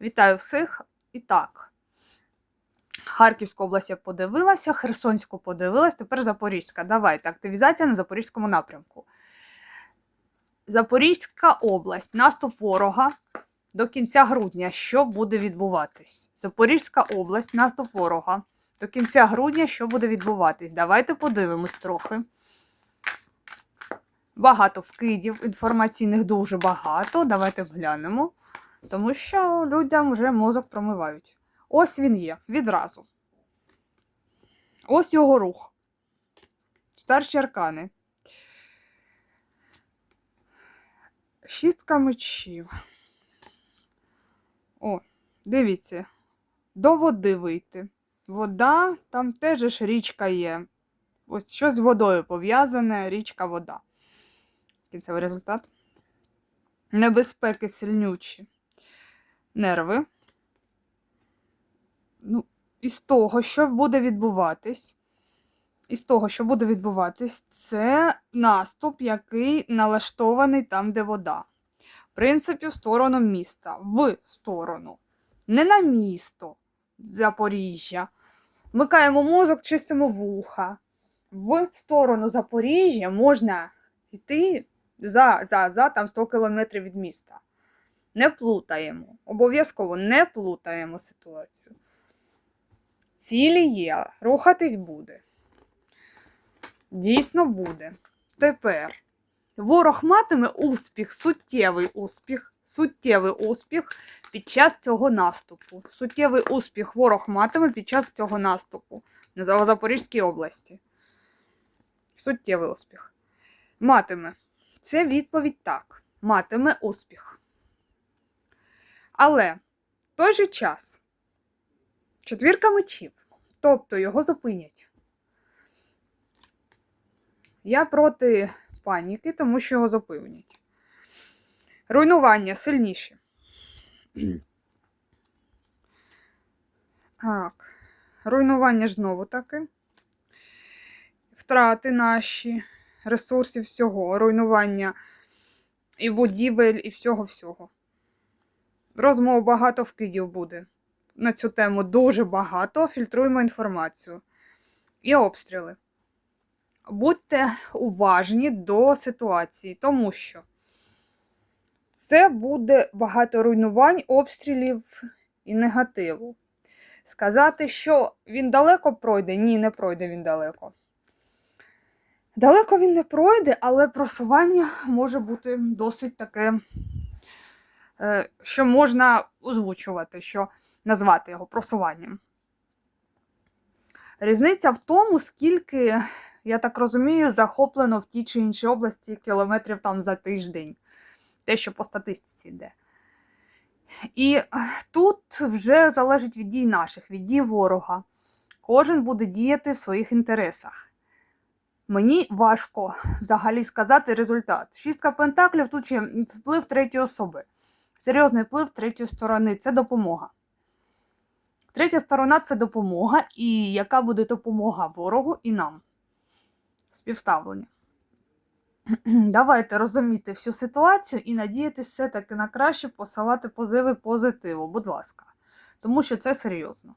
Вітаю всіх. І так. Харківську область я подивилася, Херсонську подивилась, тепер Запорізька. Давайте, активізація на Запорізькому напрямку. Запорізька область, наступ ворога до кінця грудня. Що буде відбуватись? Запорізька область, наступ ворога. До кінця грудня що буде відбуватись? Давайте подивимось трохи. Багато вкидів, інформаційних дуже багато. Давайте глянемо. Тому що людям вже мозок промивають. Ось він є відразу. Ось його рух. Старші аркани. Шістка мечів. О, дивіться. До води вийти. Вода, там теж ж річка є. Ось що з водою пов'язане, річка вода. Кінцевий результат. Небезпеки сильнючі. Нерви. Ну, із того, що буде відбуватись, із того, що буде відбуватись, це наступ, який налаштований там, де вода. В принципі, в сторону міста. В сторону. Не на місто Запоріжжя. Вмикаємо мозок, чистимо вуха. В сторону Запоріжжя можна йти за, за, за там 100 кілометрів від міста. Не плутаємо. Обов'язково не плутаємо ситуацію. Цілі є, рухатись буде. Дійсно буде. Тепер ворог матиме успіх, суттєвий успіх, суттєвий успіх під час цього наступу. Суттєвий успіх ворог матиме під час цього наступу на Запорізькій області. Суттєвий успіх. Матиме. Це відповідь так. Матиме успіх. Але в той же час четвірка мечів, тобто його зупинять. Я проти паніки, тому що його зупинять. Руйнування сильніші. Так. Руйнування ж знову таки. Втрати наші, ресурсів всього, руйнування і будівель, і всього-всього. Розмов багато вкидів буде. На цю тему дуже багато. Фільтруємо інформацію. І обстріли. Будьте уважні до ситуації, тому що це буде багато руйнувань, обстрілів і негативу. Сказати, що він далеко пройде, ні, не пройде він далеко. Далеко він не пройде, але просування може бути досить таке, що можна озвучувати, що назвати його просуванням. Різниця в тому, скільки, я так розумію, захоплено в тій чи іншій області кілометрів там за тиждень. Те, що по статистиці йде. І е, тут вже залежить від дій наших, від дій ворога. Кожен буде діяти в своїх інтересах. Мені важко взагалі сказати результат. Шістка пентаклів тут ще вплив третьої особи. Серйозний вплив третьої сторони це допомога. Третя сторона це допомога, і яка буде допомога ворогу і нам. Співставлення. Давайте розуміти всю ситуацію і надіятися все-таки на краще посилати позиви позитиву, будь ласка. Тому що це серйозно.